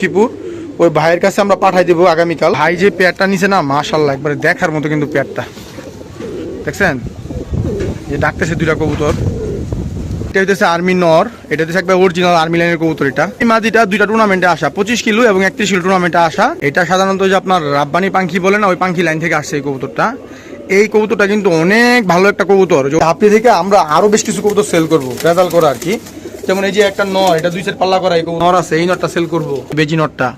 লক্ষ্মীপুর ওই ভাইয়ের কাছে আমরা পাঠাই দেবো আগামীকাল। ভাই যে পেয়ারটা নিছে না, মাশাল্লাহ, একবারে দেখার মতো কিন্তু পেয়ারটা। দেখছেন? যে ডাকতেছে দুইটা কবুতর। এটা হইতেছে আর্মি নর এটা হচ্ছে একবার অরিজিনাল আর্মি লাইনের কবুতর এটা। এই মাদিটা দুইটা টুর্নামেন্টে আসা, পঁচিশ কিলো এবং একত্রিশ কিলো টুর্নামেন্টে আসা। এটা সাধারণত যে আপনার রাব্বানি পাখি বলে না, ওই পাখি লাইন থেকে আসছে এই কবুতরটা। এই কবুতরটা কিন্তু অনেক ভালো একটা কবুতর। আপনি থেকে আমরা আরও বেশ কিছু কবুতর সেল করব রেজাল্ট করা আর কি। যেমন এই যে একটা নর, এটা দুই সেট পাল্লা করা নর আছে, এই নরটা সেল করব, বেজি নরটা।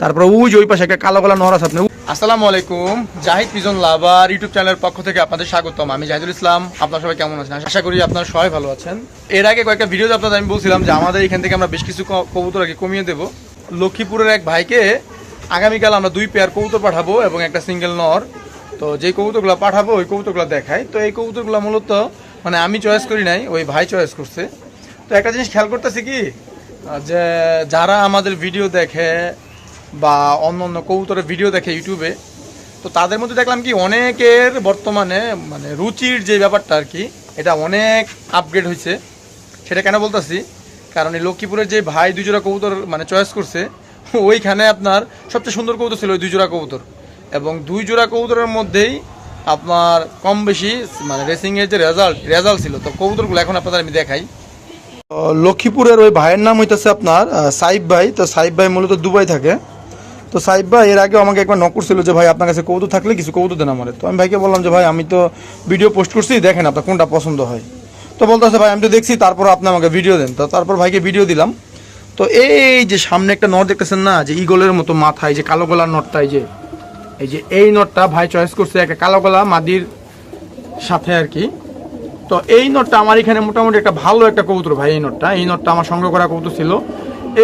তারপরে ওই ওই পাশে একটা কালো কালো নর আছে, আপনি আসসালামু আলাইকুম, জাহিদ পিজন লাভার ইউটিউব চ্যানেলের পক্ষ থেকে আপনাদের স্বাগতম। আমি জাহিদুল ইসলাম, আপনার সবাই কেমন আছেন? আশা করি আপনারা সবাই ভালো আছেন। এর আগে কয়েকটা ভিডিওতে আপনাদের আমি বলছিলাম যে আমাদের এখান থেকে আমরা বেশ কিছু কবুতর আগে কমিয়ে দেবো। লক্ষ্মীপুরের এক ভাইকে আগামীকাল আমরা দুই পেয়ার কবুতর পাঠাবো এবং একটা সিঙ্গেল নর। তো যে কবুতরগুলো পাঠাবো, ওই কবুতরগুলো দেখাই। তো এই কবুতরগুলো মূলত মানে আমি চয়েস করি নাই, ওই ভাই চয়েস করছে। তো একটা জিনিস খেয়াল করতেছি কি? যে যারা আমাদের ভিডিও দেখে বা অন্য অন্য কবুতরের ভিডিও দেখে ইউটিউবে তো তাদের মধ্যে দেখলাম কি অনেকের বর্তমানে মানে রুচির যে ব্যাপারটা আর কি, এটা অনেক আপগ্রেড হয়েছে সেটা কেন বলতেছি? কারণ এই লক্ষ্মীপুরের যে ভাই দুই জোড়া কবুতর মানে চয়েস করছে, ওইখানে আপনার সবচেয়ে সুন্দর কবুতর ছিল ওই দুই জোড়া কবুতর। এবং দুই জোড়া কবুতরের মধ্যেই আপনার কম বেশি মানে রেসিংয়ের যে রেজাল্ট রেজাল্ট ছিল। তো কবুতরগুলো এখন আপনাদের আমি দেখাই। লক্ষ্মীপুরের ওই ভাইয়ের নাম হইতেছে আপনার সাইব ভাই। তো সাইব ভাই মূলত দুবাই থাকে। তো সাইব ভাই, এর আগে আমাকে একবার নক করছিল যে, ভাই, আপনার কাছে কৌতুক থাকলে কিছু কৌতুক দেন আমার। তো আমি ভাইকে বললাম যে, ভাই, আমি তো ভিডিও পোস্ট করছি, দেখেন আপনার কোনটা পছন্দ হয়। তো বলতেছে, ভাই, আমি তো দেখছি, তারপর আপনি আমাকে ভিডিও দেন। তো তারপর ভাইকে ভিডিও দিলাম। তো এই যে সামনে একটা নট দেখতেছেন না, যে ইগলের মতো মাথায় যে কালো গলার নটটা, এই যে এই যে এই নটটা ভাই চয়েস করছে একটা কালো গলা মাদির সাথে আর কি। তো এই নটটা আমার এখানে মোটামুটি একটা ভালো একটা কবুতর ভাই, এই নটটা। এই নটটা আমার সংগ্রহ করা কবুতর ছিল।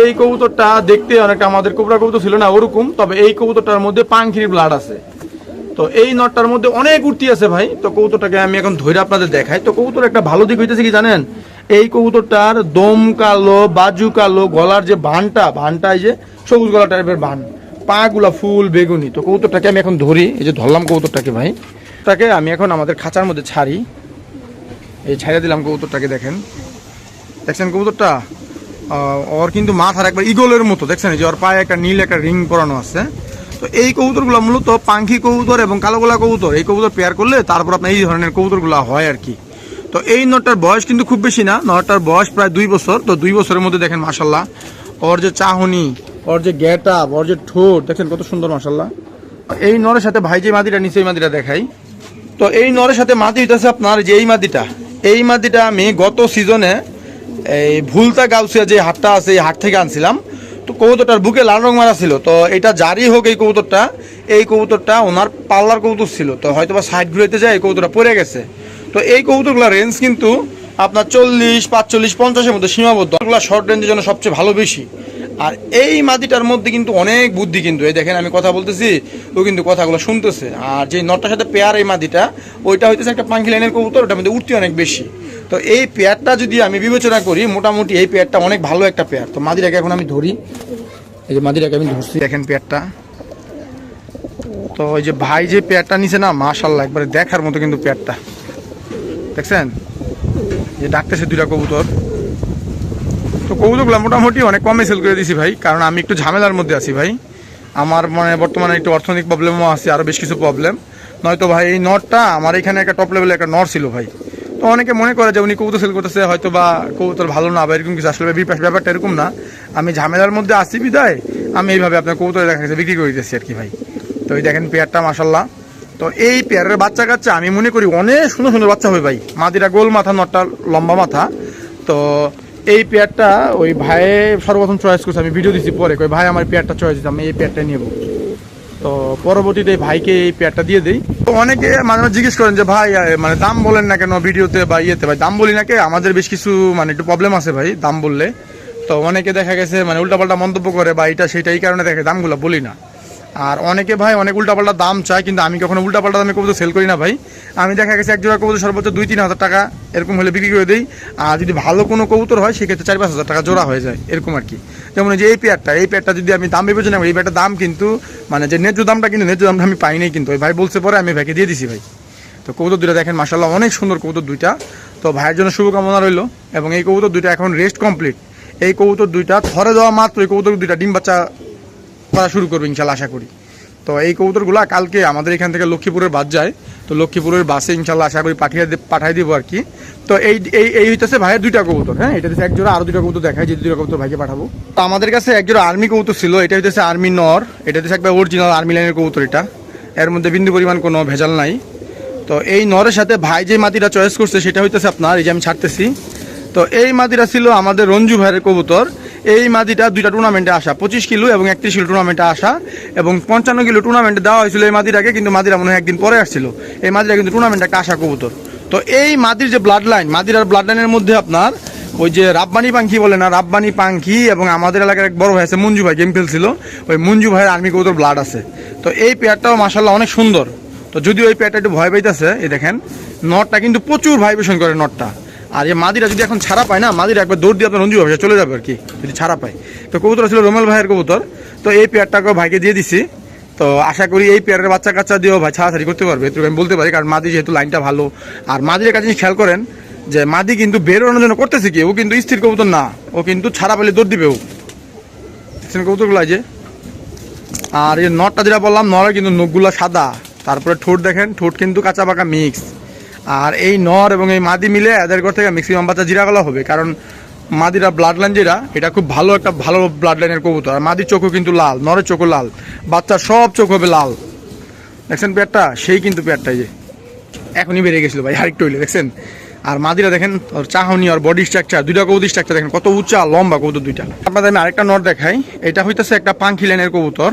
এই কবুতরটা দেখতে অনেকটা আমাদের কোবরা কবুতর ছিল না, ওরকম, তবে এই কবুতরটার মধ্যে পাঙ্খির ব্লাড আছে। তো এই নটটার মধ্যে অনেক উঠতি আছে ভাই। তো কবুতরটাকে আমি এখন ধরে আপনাদের দেখাই। তো কবুতর একটা ভালো দিক হইতেছে কি জানেন? এই কবুতরটার দম কালো, বাজু কালো, গলার যে ভানটা ভানটা এই যে সবুজ গলা টাইপের ভান পা গুলা ফুল বেগুনি। তো কবুতরটাকে আমি এখন ধরি। এই যে ধরলাম কবুতরটাকে ভাই। তাকে আমি এখন আমাদের খাঁচার মধ্যে ছাড়ি। এই ছাইড়া দিলাম কবুতরটাকে, দেখেন। দেখছেন কবুতরটা? ওর কিন্তু মাথার একবার ইগলের মতো, দেখছেন? যে ওর পায়ে একটা নীল একটা রিং পরানো আছে। তো এই কবুতরগুলো মূলত পাঙ্খি কবুতর এবং কালোগোলা কবুতর। এই কবুতর পেয়ার করলে তারপর আপনার এই ধরনের কবুতরগুলো হয় আর কি। তো এই নটটার বয়স কিন্তু খুব বেশি না, নটটার বয়স প্রায় দুই বছর। তো দুই বছরের মধ্যে দেখেন মাসাল্লাহ ওর যে চাহনি, ওর যে গেট আপ ওর যে ঠোঁট, দেখেন কত সুন্দর মাসাল্লাহ এই নরের সাথে ভাই যে মাদিটা নিচে এই মাদিটা দেখাই। তো এই নরের সাথে মাদি হইতেছে আপনার যে এই মাদিটা। এই মাদিটা আমি গত সিজনে এই ভুলতা গাউসিয়া যে হাটটা আছে, এই হাট থেকে আনছিলাম। তো কবুতরটার বুকে লাল রং মারা ছিল। তো এটা জারি হোক এই কবুতরটা এই কবুতরটা ওনার পাল্লার কবুতর ছিল। তো হয়তো বা সাইড ঘুরেতে যায়, এই কবুতরটা পড়ে গেছে। তো এই কবুতরগুলোর রেঞ্জ কিন্তু আপনার চল্লিশ, পাঁচচল্লিশ, পঞ্চাশের মধ্যে সীমাবদ্ধ। এগুলো শর্ট রেঞ্জের জন্য সবচেয়ে ভালো বেশি। আর এই মাদিটার মধ্যে কিন্তু অনেক বুদ্ধি কিন্তু। এই দেখেন আমি কথা বলতেছি, ও কিন্তু কথাগুলো শুনতেছে। আর যে নটার সাথে পেয়ার এই মাদিটা, ওইটা হইতেছে একটা পাঙ্কি লাইনের কবুতর, ওটার মধ্যে উঠতে অনেক বেশি। তো এই পেয়ারটা যদি আমি বিবেচনা করি, মোটামুটি এই পেয়ারটা অনেক ভালো একটা পেয়ার। তো মাদিটাকে এখন আমি ধরি। এই যে মাদিটাকে আমি ধরছি। দেখেন পেয়ারটা। তো ওই যে ভাই যে পেয়ারটা নিছে না মাশাল্লাহ একবারে দেখার মতো কিন্তু পেয়ারটা। দেখছেন? যে ডাকতেছে দুইটা কবুতর। তো কবুতরগুলো মোটামুটি অনেক কমে সেল করে দিছি ভাই, কারণ আমি একটু ঝামেলার মধ্যে আছি ভাই। আমার মানে বর্তমানে একটু অর্থনৈতিক প্রবলেমও আছে আরও বেশ কিছু প্রবলেম নয়তো ভাই এই নটটা আমার এখানে একটা টপ লেভেলে একটা নট ছিল ভাই। তো অনেকে মনে করে যে উনি কবুতর সেল করতেছে হয়তো বা কবুতর ভালো না বা এরকম কিছু আসলে ব্যাপারটা এরকম না। আমি ঝামেলার মধ্যে আসি বিদায় আমি এইভাবে আপনার কবুতর দেখা গেছে, বিক্রি করে দিতেছি আর কি ভাই। তো এই দেখেন পেয়ারটা মাসাল্লাহ তো এই পেয়ারের বাচ্চা কাচ্চা আমি মনে করি অনেক সুন্দর সুন্দর বাচ্চা হবে ভাই। মাদিরা গোল মাথা নটটা লম্বা মাথা। তো এই পেয়ারটা ওই ভাই সর্বপ্রথম চয়েস করছে, আমি ভিডিও দিচ্ছি পরে কই ভাই, আমার পেয়ারটা চয়েস দিতে আমি এই পেয়ারটা নেব। তো পরবর্তীতে ভাইকে এই পেয়ারটা দিয়ে দিই। তো অনেকে মাঝে মাঝে জিজ্ঞেস করেন যে, ভাই মানে দাম বলেন না কেন ভিডিওতে বা ইয়েতে? ভাই, দাম বলি না কে, আমাদের বেশ কিছু মানে একটু প্রবলেম আছে ভাই, দাম বললে। তো অনেকে দেখা গেছে মানে উল্টাপাল্টা মন্তব্য করে বা এটা সেটা এই কারণে দেখে, দামগুলো বলি না। আর অনেকে ভাই অনেক উল্টাপাল্টা দাম চায়, কিন্তু আমি কখনো উল্টাপাল্টা দামে কবুতর সেল করি না ভাই। আমি দেখা গেছে এক জোড়া কবুতর সর্বোচ্চ দুই, তিন হাজার টাকা এরকম হলে বিক্রি করে দিই। আর যদি ভালো কোনো কবুতর হয়, সেক্ষেত্রে চার, পাঁচ হাজার টাকা জোড়া হয়ে যায়, এরকম আর কি। যেমন যে এই পেয়ারটা এই পেয়ারটা যদি আমি দাম বিবেচনা করি এই পেয়ারটার দাম কিন্তু মানে যে ন্যায্য দামটা কিন্তু, ন্যায্য দামটা আমি পাইনি কিন্তু। ওই ভাই বলছে, পরে আমি ভাইকে দিয়ে দিছি ভাই। তো কবুতর দুইটা দেখেন মাসাল্লাহ অনেক সুন্দর কবুতর দুইটা। তো ভাইয়ের জন্য শুভকামনা রইল। এবং এই কবুতর দুইটা এখন রেস্ট কমপ্লিট এই কবুতর দুইটা ধরে দেওয়া মাত্র এই কবুতর দুইটা, ডিম বাচ্চা করা শুরু করব ইনশাল্লাহ আশা করি। তো এই কবুতরগুলো কালকে আমাদের এখান থেকে লক্ষ্মীপুরের বাস যায়। তো লক্ষ্মীপুরের বাসে ইনশাল্লাহ আশা করি পাঠিয়ে পাঠাই দিব আর কি। তো এই এই এই হইতেছে ভাইয়ের দুইটা কবুতর হ্যাঁ? এটা হচ্ছে একজোড়া আরও দুইটা কবুতর দেখায় যে দুইটা কবুতর ভাইকে পাঠাবো। তো আমাদের কাছে এক জোড়া আর্মি কবুতর ছিল, এটা হইতেছে আর্মি নর, এটা হচ্ছে একবার অরিজিনাল আর্মি লাইনের কবুতর এটা। এর মধ্যে বিন্দু পরিমাণ কোনো ভেজাল নাই। তো এই নরের সাথে ভাই যে মাটিটা চয়েস করছে, সেটা হইতেছে আপনার, এই যে আমি ছাড়তেছি। তো এই মাদিটা ছিল আমাদের রঞ্জু ভাইয়ের কবুতর এই মাদিটা দুইটা টুর্নামেন্টে আসা, পঁচিশ কিলো এবং একত্রিশ কিলো টুর্নামেন্টে আসা এবং পঞ্চান্ন কিলো টুর্নামেন্টে দেওয়া হয়েছিল এই মাদিটাকে, কিন্তু মাদিরা মনে হয় একদিন পরে আসছিল। এই মাদিরা কিন্তু টুর্নামেন্টে একটা আসা কবুতর। তো এই মাদির যে ব্লাড লাইন মাদিরার ব্লাড লাইনের মধ্যে আপনার ওই যে রাব্বানি পাঙ্খি বলে না, রাব্বানি পাঙ্খি এবং আমাদের এলাকার এক বড় ভাই আছে, মঞ্জু ভাই গেম খেলছিল। ওই মঞ্জু ভাইয়ের আর্মি কবুতর ব্লাড আছে। তো এই পেয়ারটাও মাসাল্লাহ অনেক সুন্দর। তো যদিও এই পেয়ারটা একটু ভয় পাইতেছে, এই দেখেন, নটটা কিন্তু প্রচুর ভাইব্রেশন করে নটটা। আর এই মাদিরা যদি এখন ছাড়া পায় না, মাদিরা একবার দৌড় দিয়ে আপনার রঞ্জু ভাই চলে যাবে আর কি, যদি ছাড়া পায়। তো কবুতর ছিল রোমেল ভাইয়ের কবুতর। তো এই পেয়ারটাকেও ভাইকে দিয়ে দিছি। তো আশা করি এই পেয়ারের বাচ্চা কাচ্চা দিয়েও ভাই ছাড়াছাড়ি করতে পারবে, এটুকু আমি বলতে পারি, কারণ মাদি যেহেতু লাইনটা ভালো। আর মাদির কাছে জিনিস খেয়াল করেন, যে মাদি কিন্তু বেরোনোর জন্য করতেছে কি, ও কিন্তু স্থির কবুতর না, ও কিন্তু ছাড়া পেলে দৌড় দিবে ও। কবুতরগুলো যে। আর এই নটটা যেটা বললাম, নরের কিন্তু নখগুলো সাদা। তারপরে ঠোঁট দেখেন, ঠোঁট কিন্তু কাঁচা পাকা মিক্স আর এই নর এবং এই মাদি মিলে এদের ঘর থেকে ম্যাক্সিমাম বাচ্চা জিরাগলা হবে। কারণ মাদিরা ব্লাড লাইন যেটা, এটা খুব ভালো একটা ভালো ব্লাড লাইনের কবুতর। আর মাদির চোখও কিন্তু লাল, নরের চোখও লাল। বাচ্চার সব চোখ হবে লাল। দেখছেন পেটটা? সেই কিন্তু এই যে। এখনই বেড়ে গেছিল ভাই, আরেকটু হইলে, দেখছেন? আর মাদিরা দেখেন, ওর চাহনি আর বডি স্ট্রাকচার দুইটা কবুতর স্ট্রাকচার দেখেন, কত উঁচা, লম্বা কবুতর দুইটা। আপনাদের আমি আরেকটা নট দেখাই, এটা হইতেছে একটা পাঙ্খি লাইনের কবুতর।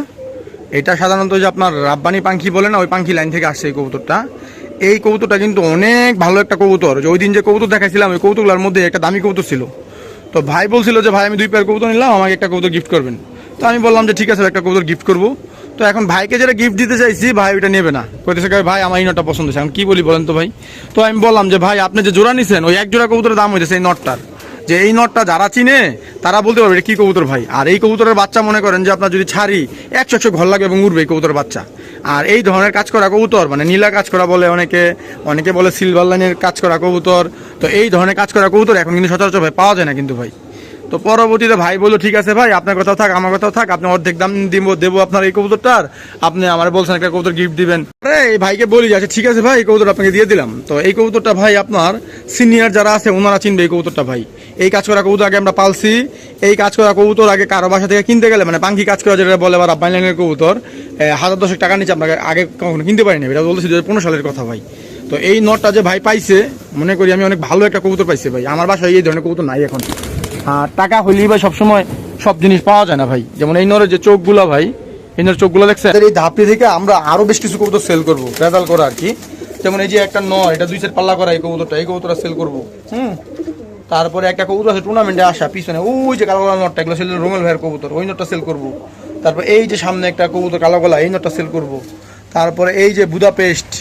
এটা সাধারণত যে আপনার রাব্বানি পাঙ্খি বলে না, ওই পাঙ্খি লাইন থেকে আসছে এই কবুতরটা। এই কবুতরটা কিন্তু অনেক ভালো একটা কবুতর। ওই দিন যে কবুতর দেখাইছিলাম, ওই কবুতরগুলোর মধ্যে একটা দামি কবুতর ছিল। তো ভাই বলছিল যে, ভাই, আমি দুই পেয়ার কবুতর নিলাম, আমাকে একটা কবুতর গিফট করবেন। তো আমি বললাম যে, ঠিক আছে, একটা কবুতর গিফট করব। তো এখন ভাইকে যেটা গিফট দিতে চাইছি, ভাই ওইটা নেবে না। কইতেছে ভাই, আমার এই নটটা পছন্দ হয়েছে। আমি কী বলি বলেন তো ভাই? তো আমি বললাম যে, ভাই, আপনি যে জোড়া নিছেন, ওই এক জোড়া কবুতরের দাম হয়েছে সেই নটটার। যে এই নটটা যারা চিনে, তারা বলতে পারবে কি কবুতর ভাই? আর এই কবুতরের বাচ্চা মনে করেন যে আপনার যদি ছাড়ি, একশো একশো ঘর লাগবে এবং উঠবে এই কবুতরের বাচ্চা। আর এই ধরনের কাজ করা কবুতর মানে নীলা কাজ করা বলে অনেকে অনেকে বলে সিলভার লাইনের কাজ করা কবুতর। তো এই ধরনের কাজ করা কবুতর এখন কিন্তু সচরাচর ভাই পাওয়া যায় না কিন্তু ভাই। তো পরবর্তীতে ভাই বলল, ঠিক আছে ভাই, আপনার কথাও থাক, আমার কথাও থাক, আপনি অর্ধেক দাম দিব, দেবো আপনার এই কবুতরটার। আপনি আমার বলছেন একটা কবুতর গিফট দিবেন। আরে এই ভাইকে বলি আচ্ছা ঠিক আছে ভাই, এই কবুতর আপনাকে দিয়ে দিলাম। তো এই কবুতরটা ভাই আপনার সিনিয়র যারা আছে, ওনারা চিনবে এই কবুতরটা ভাই। এই কাজ করা কবুতর আগে আমরা পালছি, এই কাজ করা কবুতর আগে কারও বাসা থেকে কিনতে গেলে মানে পাঙ্কি কাজ করা যেটা বলে বা রাব্বাই লাইনের কবুতর হাজার দশেক টাকা নিচে আপনাকে আগে কখনো কিনতে পারিনি। এটা বলতেছি দু পনেরো সালের কথা ভাই। তো এই নটটা যে ভাই পাইছে, মনে করি আমি অনেক ভালো একটা কবুতর পাইছি ভাই। আমার বাসায় এই ধরনের কবুতর নাই এখন। টাকা হইলেই ভাই সবসময় সব জিনিস পাওয়া যায় না ভাই। যেমন এই নরের যে চোখগুলো ভাই এই নরের চোখগুলো দেখছেন? এই ধাপটি থেকে আমরা আরও বেশ কিছু কবুতর সেল করব রেজাল্ট করা আর কি। যেমন এই যে একটা নয় এটা দুই সেট পাল্লা করা এই কবুতরটা এই কবুতরটা সেল করব। হুম। তারপরে একটা কবুতর আছে টুর্নামেন্টে আসা পিছনে ওই যে কালো কালো নটটা এগুলো সেল রোমেল ভাইয়ের কবুতর ওই নটটা সেল করব। তারপর এই যে সামনে একটা কবুতর কালো গলা এই নটটা সেল করব। তারপরে এই যে বুদাপেস্ট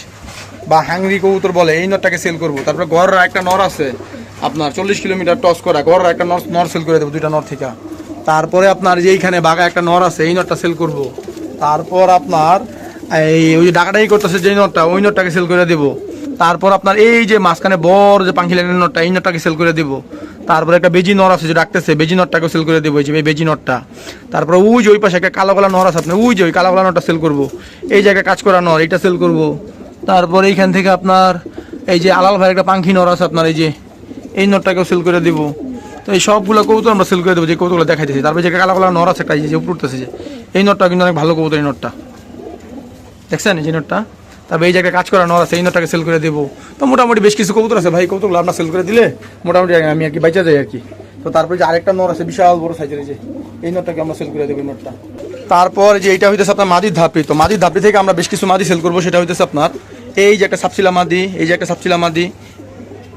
বা হাংরি কবুতর বলে এই নটটাকে সেল করব। তারপরে গড়রা একটা নর আছে আপনার চল্লিশ কিলোমিটার টস করা গড়রা একটা নর নর সেল করে দেবো, দুইটা নর থেকে। তারপরে আপনার যে এইখানে বাঘা একটা নর আছে, এই নরটা সেল করব। তারপর আপনার এই ওই যে ডাকাডাকি করতেছে যে নরটা, ওই নরটাকে সেল করে দেবো। তারপর আপনার এই যে মাঝখানে বড় যে পাখি লাইনের নটটা এই নটটাকে সেল করে দেবো। তারপরে একটা বেজি নর আছে যে ডাকতেছে, বেজি নটটাকে সেল করে দেবো, এই বেজি নটটা তারপরে ওই যে ওই পাশে একটা কালো গলা নর আছে আপনার, ওই যে ওই কালো গলা নটটা সেল করব। এই জায়গায় কাজ করা নর, এইটা সেল করব। তারপর এইখান থেকে আপনার এই যে আলাল ভাই একটা পাখি নর আছে আপনার, এই যে এই নটটাকেও সেল করে দিব। তো এই সবগুলো কবুতর আমরা সেল করে দেবো, যে কবুতরগুলো দেখাইতেছি। তারপরে যে কালো কালো নর আছে একটা যে উপর উঠতেছে যে। এই নটটা কিন্তু অনেক ভালো কবুতর, এই নটটা। দেখছেন এই যে নোটটা? তারপর এই জায়গায় কাজ করা নর আছে, এই নোটটাকে সেল করে দেবো। তো মোটামুটি বেশ কিছু কবুতর আছে ভাই কবুতরগুলো আপনার সেল করে দিলে মোটামুটি আমি আর কি বাইচা যাই আর কি। তো তারপরে যে আরেকটা নর আছে, বিশাল বড় সাইজের যে। এই নোটটাকে আমরা সেল করে দেবো, এই নোটটা। তারপর যে এটা হইতেছে আপনার মাদির ধাপি তো মাদির ধাপি থেকে আমরা বেশ কিছু মাদি সেল করব, সেটা হইতেছে আপনার এই যে একটা সাপসিলা মাদি, এই যে একটা সাপসিলা মাদি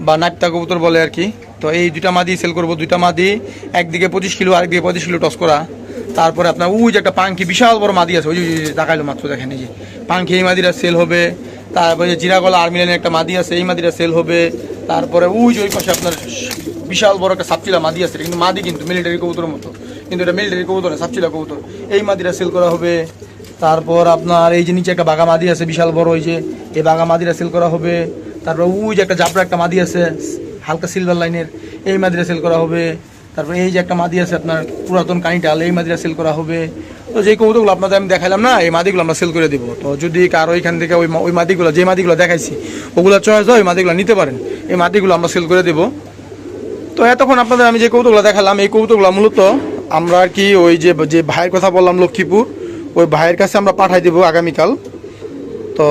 বা নাট্যা কবুতর বলে আর কি। তো এই দুইটা মাদি সেল করব। দুইটা মাদি, একদিকে পঁচিশ কিলো, আরেকদিকে পঁচিশ কিলো টস করা। তারপরে আপনার ওই যে একটা পাঙ্কি, বিশাল বড় মাদি আছে। ওই যে দেখাইলো মাত্র, দেখেন এই যে। পাঙ্কি এই মাদিটা সেল হবে। তারপরে যে জিরাগলা আর্মি লাইনের একটা মাদি আছে, এই মাদিটা সেল হবে। তারপরে ওই যে ওই পাশে আপনার বিশাল বড় একটা সাপচিলা মাদি আছে। কিন্তু মাদি কিন্তু মিলিটারি কবুতরের মতো। কিন্তু এটা মিলিটারি কবুতর সাপচিলা কবুতর। এই মাদিটা সেল করা হবে। তারপর আপনার এই যে নিচে একটা বাঘা মাদি আছে, বিশাল বড়, ওই যে, এই বাঘা মাদিটা সেল করা হবে। তারপর ওই যে একটা জাবরা একটা মাদি আছে, হালকা সিলভার লাইনের এই মাদিরা সেল করা হবে। তারপর এই যে একটা মাদি আছে আপনার পুরাতন কানিটাল এই মাদিরা সেল করা হবে। তো যে কৌতুকগুলো আপনাদের আমি দেখালাম না, এই মাদিগুলো আমরা সেল করে দেবো। তো যদি কারও এখান থেকে ওই ওই মাদিগুলো, যে মাদিগুলো দেখাইছি, ওগুলো চয়েস হয়, ওই মাদিগুলো নিতে পারেন। এই মাদিগুলো আমরা সেল করে দেবো। তো এতক্ষণ আপনাদের আমি যে কৌতুকগুলো দেখালাম, এই কৌতুকগুলো মূলত আমরা আর কি ওই যে যে ভাইয়ের কথা বললাম লক্ষ্মীপুর, ওই ভাইয়ের কাছে আমরা পাঠাই দেবো আগামীকাল। তো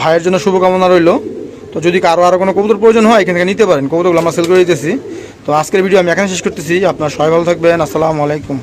ভাইয়ের জন্য শুভকামনা রইল। তো যদি কারও আরও কোনো কবুতর প্রয়োজন হয়, এখান থেকে নিতে পারেন। কবুতরগুলো আমরা সেল করে দিতেছি। তো আজকের ভিডিও আমি এখানে শেষ করতেছি। আপনার সবাই ভালো থাকবেন। আসসালামু আলাইকুম।